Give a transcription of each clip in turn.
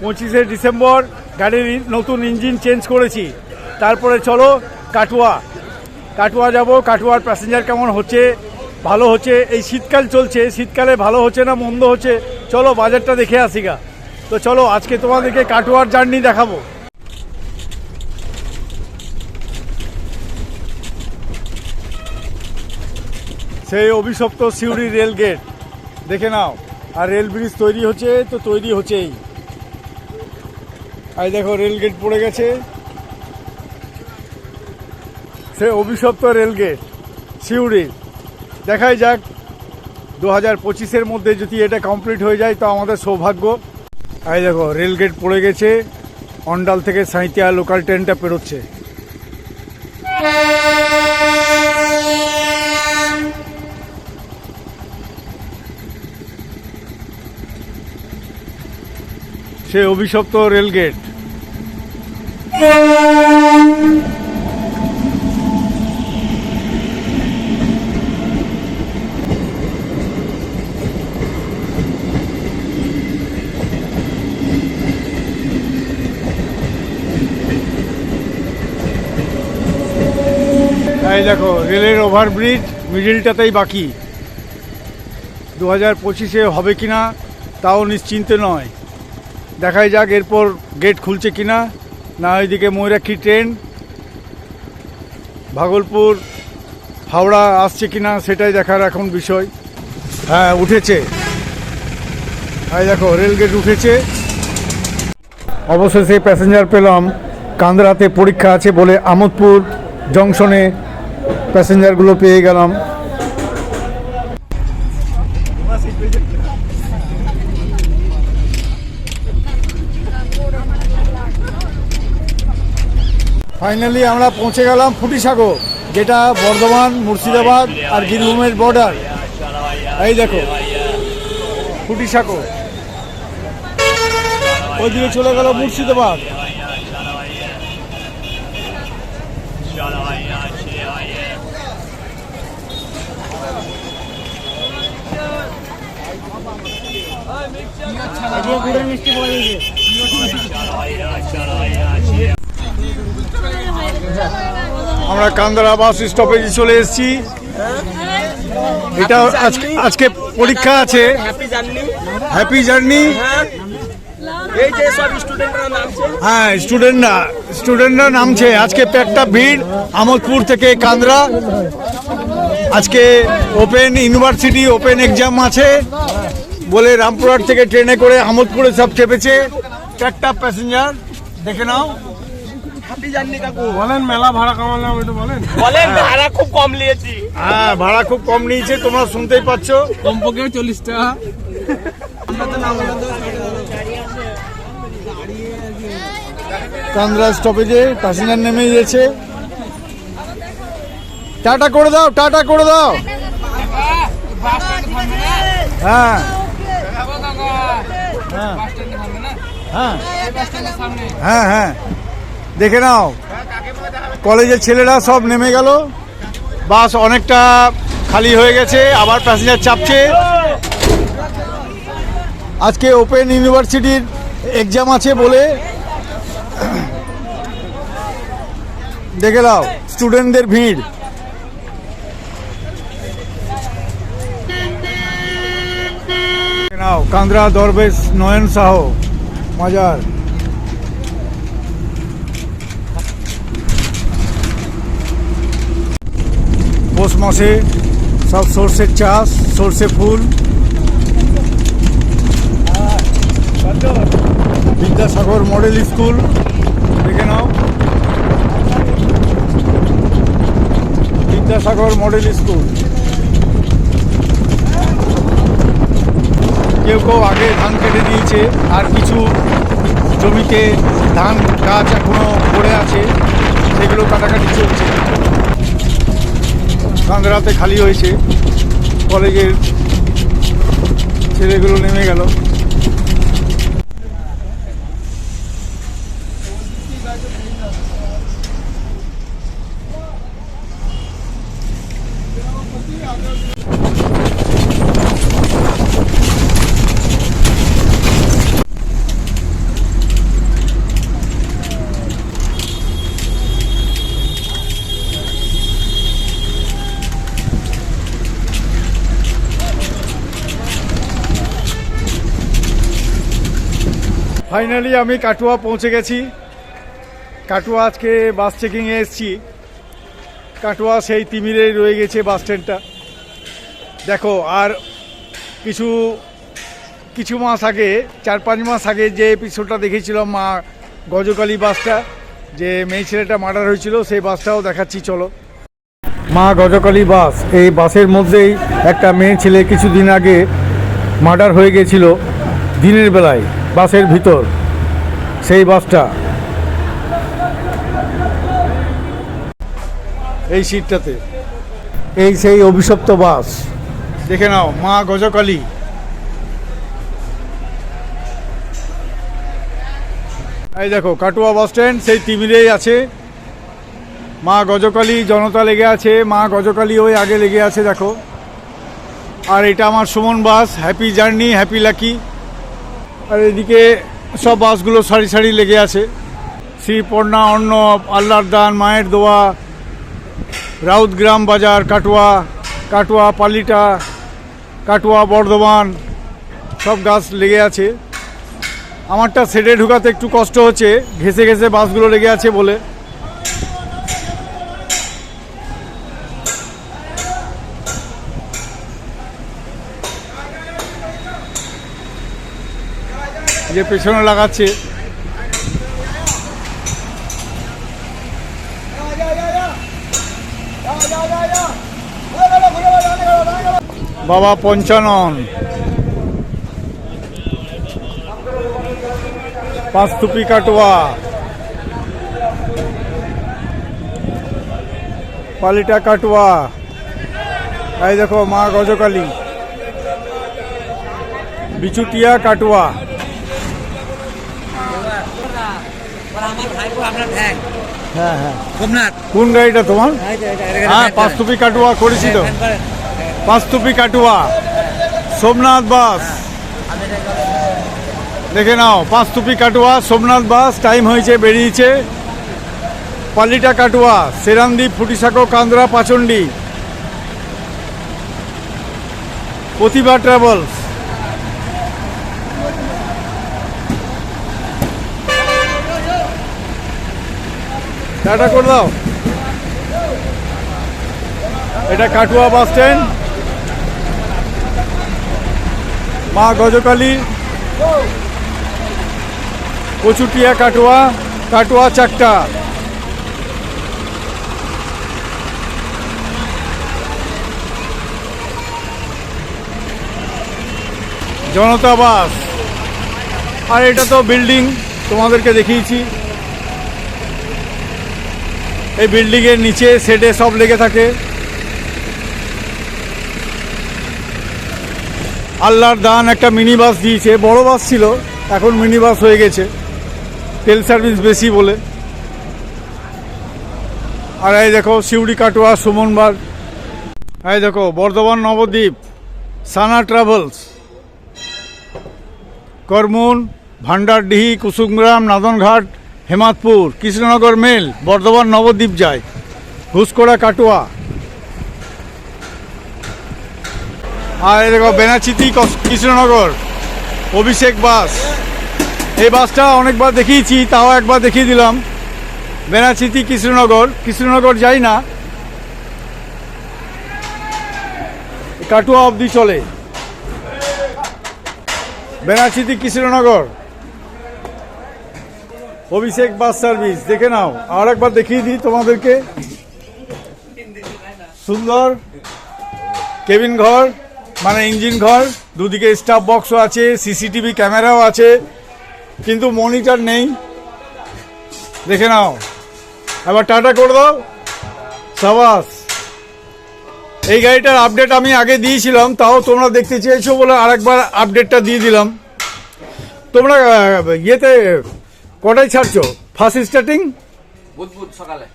পঁচিশে ডিসেম্বর, গাড়ির নতুন ইঞ্জিন চেঞ্জ করেছি। তারপরে চলো কাটুয়া। কাটুয়া যাব, কাটুয়ার প্যাসেঞ্জার কেমন হচ্ছে? ভালো হচ্ছে? এই শীতকাল চলছে। শীতকালে ভালো হচ্ছে না মন্দ হচ্ছে? চলো বাজারটা দেখে আসি গা। তো চলো, আজকে তোমাদেরকে কাটুয়ার জার্নি দেখাবো। সেই অভিশপ্ত সিউড়ি রেল গেট। দেখে নাও। আর রেল ব্রিজ তৈরি হচ্ছে, তো তৈরি হচ্ছেই। আর দেখো রেলগেট পড়ে গেছে। সে অভিশপ্ত রেলগেট সিউড়ি। দেখাই যাক দু হাজার পঁচিশের মধ্যে যদি এটা কমপ্লিট হয়ে যায়, তো আমাদের সৌভাগ্য। এই দেখো রেলগেট পড়ে গেছে। অন্ডাল থেকে সাঁইতিয়া লোকাল ট্রেনটা পেরোচ্ছে। সে অভিশপ্ত রেল গেট এই দেখো, রেলের ওভারব্রিজ মিডিলটাতেই বাকি। দু হাজার পঁচিশে হবে কিনা, তাও নিশ্চিন্তে নয়। দেখাই যাক এরপর গেট খুলছে কিনা। না, ওইদিকে ময়ূরাক্ষী ট্রেন ভাগলপুর, হাওড়া আসছে কিনা সেটাই দেখার এখন বিষয়। হ্যাঁ উঠেছে। এই দেখো রেল গেট উঠেছে। অবশেষে প্যাসেঞ্জার পেলাম। কান্দ্রাতে পরীক্ষা আছে বলে আমোদপুর জংশনে প্যাসেঞ্জারগুলো পেয়ে গেলাম। ফাইনালি আমরা পৌঁছে গেলাম ফুটিসাগর যেটা বর্ধমান মুর্শিদাবাদ আর বীরভূমের বর্ডার এই দেখো ফুটিসাগর। ওইদিকে চলে গেল মুর্শিদাবাদ। আমরা কান্দারা বাস স্টপেজে চলে এসেছি। এটা আজকে আজকে পরীক্ষা আছে। হ্যাপি জার্নি হ্যাঁ স্টুডেন্টরা স্টুডেন্টরা নামছে। আজকে একটা ভিড় আমোদপুর থেকে কান্দ্রা। আজকে ওপেন ইউনিভার্সিটি ওপেন এক্সাম আছে। বলে রামপুরহাট থেকে ট্রেনে করে আমোদপুরে সব চেপেছে। চারটা প্যাসেঞ্জার দেখে নাও। কাকু? বলেন মেলা ভাড়া কামালাম একটু বলেন। বলেন ভাড়া খুব কম নিয়েছি। হ্যাঁ ভাড়া খুব কম নিয়েছে তোমরা শুনতেই পাচ্ছ। কমপক্ষে চল্লিশ টাকা। কান্দ্রা স্টপেজে প্যাসেঞ্জার নেমে গেছে টাটা করে দাও টাটা করে দাও। হ্যাঁ হ্যাঁ। হ্যাঁ। হ্যাঁ হ্যাঁ। দেখে নাও। কলেজের ছেলেরা সব নেমে গেল। বাস অনেকটা খালি হয়ে গেছে, আবার প্যাসেঞ্জার চাপছে। আজকে ওপেন ইউনিভার্সিটির এক্সাম আছে বলে দেখে নাও স্টুডেন্টদের ভিড়। নাও কান্দ্রা দরবেশ নয়ন সাহ, মাজার। মাসে সব সর্ষের চাষ, সর্ষে ফুল। বিদ্যাসাগর মডেল স্কুল, দেখে নাও। Vidyasagar model school. কেউ কেউ আগে ধান কেটে দিয়েছে, আর কিছু জমিতে ধান, গাছ এখনও পড়ে আছে, সেগুলো কাটাকাটি চলছে। কান্দারাতে খালি হয়েছে। কলেজের ছেলেগুলো নেমে গেল। ফাইনালি আমি কাটুয়া পৌঁছে গেছি। কাটুয়া আজকে বাস চেকিংয়ে এসেছি। কাটুয়া সেই তিমিরেই রয়ে গেছে বাস স্ট্যান্ডটা দেখো, আর কিছু কিছু মাস আগে, চার পাঁচ মাস আগে যে এপিসোডটা দেখেছিলাম মা গজকালী বাসটা যে মেয়ে ছেলেটা মার্ডার হয়েছিল, সেই বাসটাও দেখাচ্ছি, চলো। মা গজকালী বাস এই বাসের মধ্যেই একটা মেয়ে ছেলে কিছুদিন আগে মার্ডার হয়ে গেছিল দিনের বেলায়। বাসের ভিতর, সেই বাসটা। এই সিটটাতে। এই সেই অভিশপ্ত বাস। দেখে নাও, মা গজকালী। এই দেখো, কাটুয়া বাস স্ট্যান্ড, সেই তিমিরেই আছে। মা গজকালী, জনতা লেগে আছে। মা গজকালী ওই আগে লেগে আছে, দেখো। আর এটা আমার Suman bus, happy journey, happy lucky. আর এদিকে সব বাসগুলো সারি সারি লেগে আছে। শ্রীপর্ণা, অন্ন আল্লাহর দান, মায়ের দোয়া রাউতগ্রাম বাজার, কাটোয়া কাটোয়া পালিটা, কাটোয়া বর্ধমান, সব গাছ লেগে আছে। আমারটা সেটে ঢুকাতে একটু কষ্ট হচ্ছে ঘেসে ঘেসে বাসগুলো লেগে আছে বলে। যে পেছনে লাগাচ্ছে। বাবা পঞ্চানন। পাঁচতুপি কাটোয়া। পালিটা কাটোয়া। এই দেখো মা গজকালী। বিচুটিয়া কাটোয়া আমার ভাইপো আপনার ভ্যান হ্যাঁ হ্যাঁ। সোমনাথ। কোন গাড়িটা তোমার? হ্যাঁ। পাঁচতুপি কাটোয়া করেছি তো। পাঁচতুপি কাটুয়া। সোমনাথ বাস। দেখে নাও পাঁচতুপি কাটুয়া সোমনাথ বাস টাইম হয়েছে বেরিয়েছে। পালিটা কাটুয়া সেরান্দি ফুটিসাঁকো কান্দ্রা পাচন্ডি। প্রতিভা ট্রাভেলস টাটা করে দাও। এটা কাটুয়া বাস স্ট্যান্ড। মা গজকালী। কচুটিয়া কাটুয়া কাটুয়া চাকটা জনতা বাস। আর এটা তো বিল্ডিং তোমাদেরকে দেখিয়েছি। এই বিল্ডিংয়ের নিচে সেটে সব লেগে থাকে। আল্লাহর দান একটা মিনি বাস দিয়েছে, বড় বাস ছিল, এখন মিনি বাস হয়ে গেছে। তেল সার্ভিস বেশি বলে। আর এই দেখো শিউড়ি কাটোয়া সুমনবার এই দেখো, বর্ধমান নবদ্বীপ, সানা ট্রাভেলস। করমুন, ভান্ডারডিহি, কুসুমগ্রাম, নাদনঘাট হেমাদপুর, কৃষ্ণনগর মেল, বর্ধমান, নবদ্বীপ যায়। ঘুষকোড়া কাটুয়া। আর দেখো, বেনাচিতি কৃষ্ণনগর, অভিষেক বাস। এই বাসটা অনেকবার দেখিয়েছি, তাও একবার দেখিয়ে দিলাম। বেনাচিতি, কৃষ্ণনগর কৃষ্ণনগর যাই না। কাটুয়া অবধি চলে। বেনাচিতি, কৃষ্ণনগর। অভিষেক বাস সার্ভিস, দেখে নাও। আর একবার দেখিয়ে দিই তোমাদেরকে। সুন্দর। কেবিন ঘর মানে ইঞ্জিন ঘর, দুদিকে স্টাফ বক্সও আছে, সিসিটিভি ক্যামেরাও আছে, কিন্তু মনিটর নেই। দেখে নাও। এবার টাটা করে দাও। সাবাস। এই গাড়িটার আপডেট আমি আগে দিয়েছিলাম, তাও তোমরা দেখতে চেয়েছো বলে আরেকবার আপডেটটা দিয়ে দিলাম। তোমরা ইয়েতে কটায় ছাড়ছো? ফার্স্ট স্টার্টিং বুধ সকালে।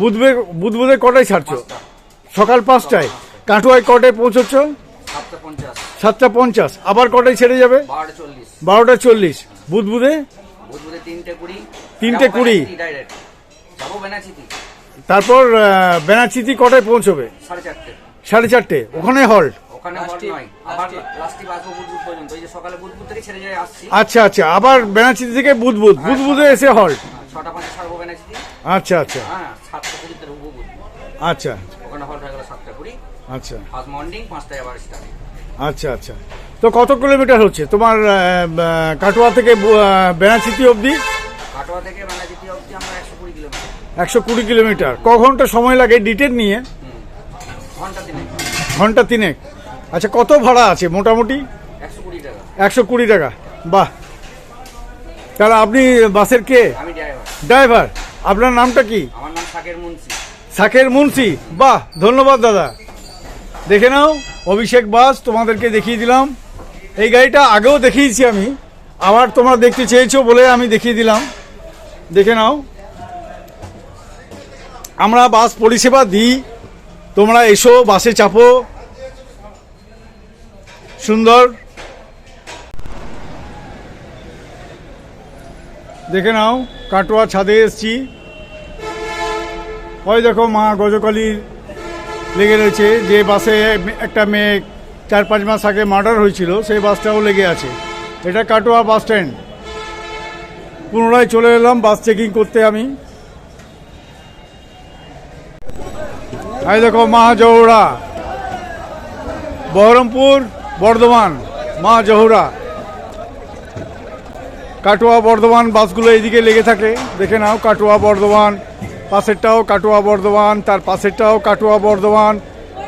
বুধবে বুধবুধে কটায় ছাড়ছো? সকাল পাঁচটায়? কাঠুয়ায় কটায় পৌঁছচ্ছ? সাতটা পঞ্চাশ। আবার কটায় ছেড়ে যাবে? বারোটা চল্লিশ। বুধবুধে? বুধবুধে তিনটে কুড়ি। তারপর বেনাচিতি কটায় পৌঁছবে? সাড়ে চারটে। ওখানে হল্ট ওখানে হল লাস্টে- নয়। আবার লাস্টে। লাস্টে আসব বুধবুধ পর্যন্ত। এই যে সকালে বুধবুধ থেকে ছেড়ে যায় আসছি। আচ্ছা আচ্ছা আবার বেনাচিতি থেকে বুধবুধ বুধবুধে এসে হল। বেনাচিতে আচ্ছা আচ্ছা। হ্যাঁ আচ্ছা। হয়ে আচ্ছা। ফার্স্ট মর্নিং পাঁচটায় আবার স্টার্ট আচ্ছা আচ্ছা। তো কত কিলোমিটার হচ্ছে? তোমার কাটোয়া থেকে বেনাচিতি অবধি? কাটোয়া থেকে বেনাচিতি অবধি আমরা একশো কুড়ি কিলোমিটার। একশো কুড়ি কিলোমিটার। ক ঘণ্টা সময় লাগে ডিটেল নিয়ে? ঘণ্টা তিনেক। আচ্ছা কত ভাড়া আছে? মোটামুটি? একশো কুড়ি টাকা। বাহ। তাহলে আপনি বাসের কে? ড্রাইভার। আপনার নামটা কি? শাকের মুন্সি। বাহ ধন্যবাদ দাদা। দেখে নাও অভিষেক বাস তোমাদেরকে দেখিয়ে দিলাম। এই গাড়িটা আগেও দেখিয়েছি আমি। আবার তোমরা দেখতে চেয়েছো বলে আমি দেখিয়ে দিলাম। দেখে নাও। আমরা বাস পরিষেবা দিই। তোমরা এসো বাসে চাপো। সুন্দর। দেখে নাও, কাটোয়া ছাদে এসছি। ওই দেখো মা গজকালীর লেগে রয়েছে। যে বাসে একটা মেয়ে চার পাঁচ মাস আগে মার্ডার হয়েছিল, সেই বাসটাও লেগে আছে। এটা কাটোয়া বাস স্ট্যান্ড। পুনরায় চলে এলাম বাস চেকিং করতে আমি। এই দেখো মা জহুরা বহরমপুর বর্ধমান, মা জহুরা। কাটোয়া, বর্ধমান, বাসগুলো এইদিকে লেগে থাকে। দেখে নাও, কাটোয়া, বর্ধমান, পাশেরটাও কাটোয়া, বর্ধমান, তার পাশেরটাও কাটোয়া, বর্ধমান,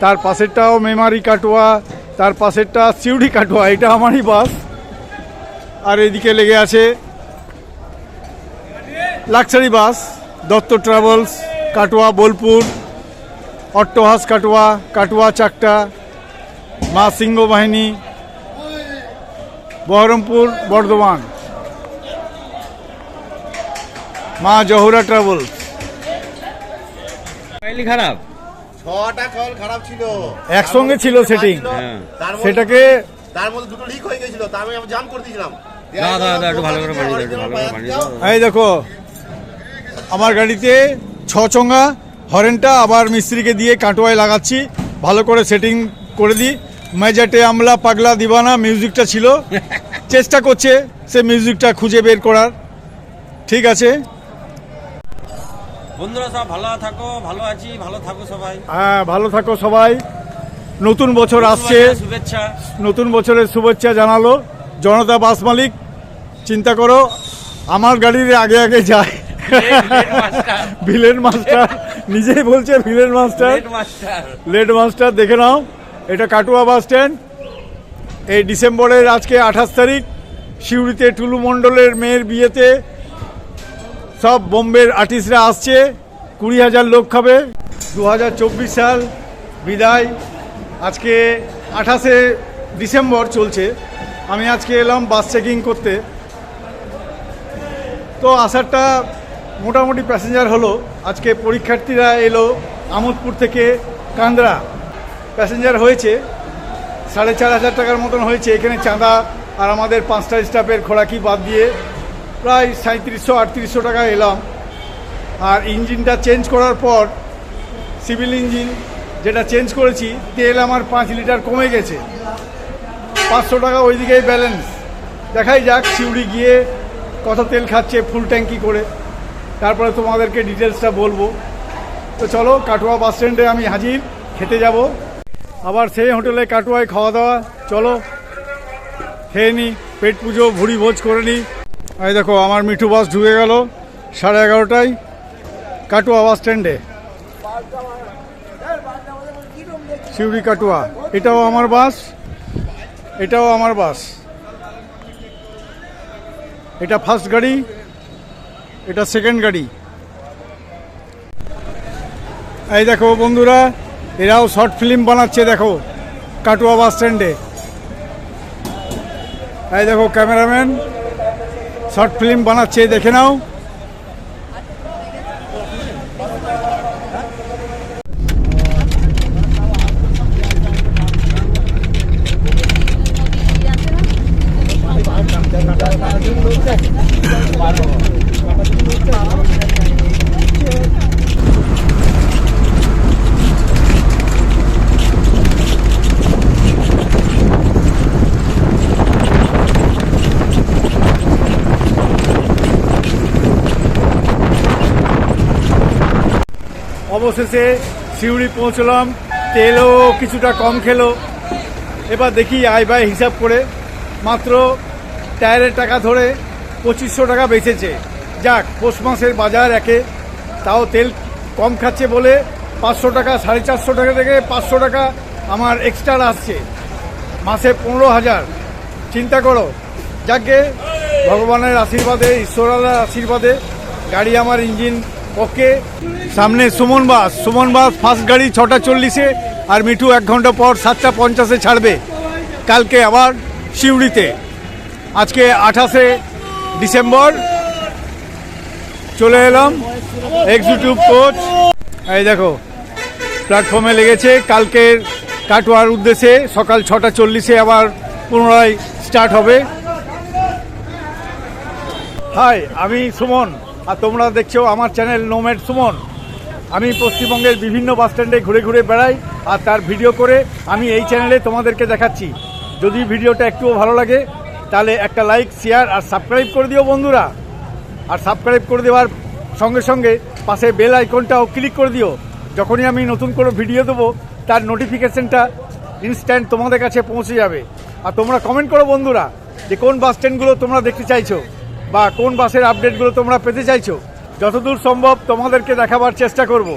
তার পাশেরটাও মেমারি কাটোয়া, তার পাশেরটা সিউড়ি কাটোয়া, এটা আমারই বাস। আর এদিকে লেগে আছে luxury bus, Dutta travels, Katwa, Bolpur, Attahas Katwa Katwa, চাকটা। মা সিংহ বাহিনী বহরমপুর বর্ধমান। মা জহুরা ট্রাভেলস। খারাপ? ছটা কল খারাপ ছিল। একসঙ্গে ছিল। তার মধ্যে- সেটাকে তার মধ্যে দুটো লিক হয়ে গেছিল আমি জাম করে দিয়েছিলাম। এই দেখো আমার গাড়িতে ছ চঙ্গা হরেনটা আবার মিস্ত্রিকে দিয়ে কাটোয়ায় লাগাচ্ছি। ভালো করে সেটিং করে দিই। মেজাটে আমলা পাগলা দিবানা মিউজিকটা ছিল। চেষ্টা করছে সে মিউজিকটা খুঁজে বের করার। ঠিক আছে? বন্ধুরা সব ভালো থাকো ভালো আছি ভালো থাকো সবাই। হ্যাঁ ভালো থাকো সবাই। নতুন বছর আসছে। শুভেচ্ছা। নতুন বছরের শুভেচ্ছা জানালো। জনতা বাস মালিক চিন্তা করো আমার গাড়ির আগে আগে যায়। Villain master. নিজেই বলছে ভিলেন মাস্টার। লেড মাস্টার দেখে নাও। এটা কাটুয়া বাস স্ট্যান্ড। এই ডিসেম্বরের আজকে আঠাশ তারিখ, সিউড়িতে টুলু মণ্ডলের মেয়ের বিয়েতে সব বোম্বের আর্টিস্টরা আসছে, কুড়ি হাজার লোক খাবে। দু হাজার চব্বিশ সাল বিদায়। আজকে আঠাশে ডিসেম্বর চলছে। আমি আজকে এলাম বাস চেকিং করতে। তো আসারটা মোটামুটি প্যাসেঞ্জার হলো। আজকে পরীক্ষার্থীরা এলো আমোদপুর থেকে কান্দ্রা। প্যাসেঞ্জার হয়েছে, সাড়ে চার হাজার টাকার মতন হয়েছে। এখানে চাঁদা আর আমাদের পাঁচটা স্টাফের খোরাকি বাদ দিয়ে প্রায় সাঁত্রিশশো আটত্রিশশো টাকা এলাম। আর ইঞ্জিনটা চেঞ্জ করার পর সিভিল ইঞ্জিন যেটা চেঞ্জ করেছি, তেল আমার পাঁচ লিটার কমে গেছে। পাঁচশো টাকা ওইদিকেই ব্যালেন্স। দেখাই যাক, সিউড়ি গিয়ে কত তেল খাচ্ছে ফুল ট্যাঙ্কি করে। তারপরে তোমাদেরকে ডিটেলসটা বলব। তো চলো, কাটোয়া বাস স্ট্যান্ডে আমি হাজির, খেতে যাব। আবার সেই হোটেলে কাটোয়ায় খাওয়া দাওয়া, চলো, খেয়ে নিই পেট পুজো, ভুড়ি ভোজ করে নিই এই দেখো, আমার মিঠু বাস ঢুকে গেল সাড়ে এগারোটায়, কাটুয়া বাস স্ট্যান্ডে। সিউড়ি কাটুয়া, এটাও আমার বাস, এটাও আমার বাস। এটা ফার্স্ট গাড়ি, এটা সেকেন্ড গাড়ি। এই দেখো বন্ধুরা এরাও শর্ট ফিল্ম বানাচ্ছে, দেখো, কাটুয়া বাস স্ট্যান্ডে। এই দেখো, ক্যামেরাম্যান, শর্ট ফিল্ম বানাচ্ছে, দেখে নাও। অবশেষে সিউড়ি পৌঁছলাম, তেলও কিছুটা কম খেলো। এবার দেখি আয় ব্যয় হিসাব করে, মাত্র টায়ারের টাকা ধরে পঁচিশশো টাকা বেঁচেছে। যাক, পৌষ মাসের বাজার একে, তাও তেল কম খাচ্ছে বলে পাঁচশো টাকা, সাড়ে চারশো টাকা থেকে পাঁচশো টাকা আমার এক্সট্রা আসছে। মাসে পনেরো হাজার। চিন্তা করো। যাকে ভগবানের আশীর্বাদে ঈশ্বরালার আশীর্বাদে গাড়ি আমার ইঞ্জিন ওকে। সামনে Suman bus. Suman bus first গাড়ি ছটা চল্লিশে আর মিঠু এক ঘণ্টা পর সাতটা পঞ্চাশে ছাড়বে। কালকে আবার সিউড়িতে। আজকে আঠাশে ডিসেম্বর। চলে এলাম এক্সিকিউটিভ কোচ এই দেখো প্ল্যাটফর্মে লেগেছে। কালকের কাটোয়ার উদ্দেশ্যে সকাল ছটা চল্লিশে আবার পুনরায় স্টার্ট হবে। হাই আমি সুমন। আর তোমরা দেখছ আমার চ্যানেল নোমেড সুমন আমি পশ্চিমবঙ্গের বিভিন্ন বাস স্ট্যান্ডে ঘুরে ঘুরে বেড়াই আর তার ভিডিও করে আমি এই চ্যানেলে তোমাদেরকে দেখাচ্ছি। যদি ভিডিওটা একটুও ভালো লাগে, তাহলে একটা লাইক শেয়ার আর সাবস্ক্রাইব করে দিও বন্ধুরা। আর সাবস্ক্রাইব করে দেওয়ার সঙ্গে সঙ্গে পাশে বেল আইকনটাও ক্লিক করে দিও। যখনই আমি নতুন কোনো ভিডিও দেবো, তার নোটিফিকেশনটা ইনস্ট্যান্ট তোমাদের কাছে পৌঁছে যাবে। আর তোমরা কমেন্ট করো বন্ধুরা, যে কোন বাস স্ট্যান্ডগুলো তোমরা দেখতে চাইছো। বা কোন বাসের আপডেটগুলো তোমরা পেতে চাইছো যতদূর সম্ভব তোমাদেরকে দেখাবার চেষ্টা করব।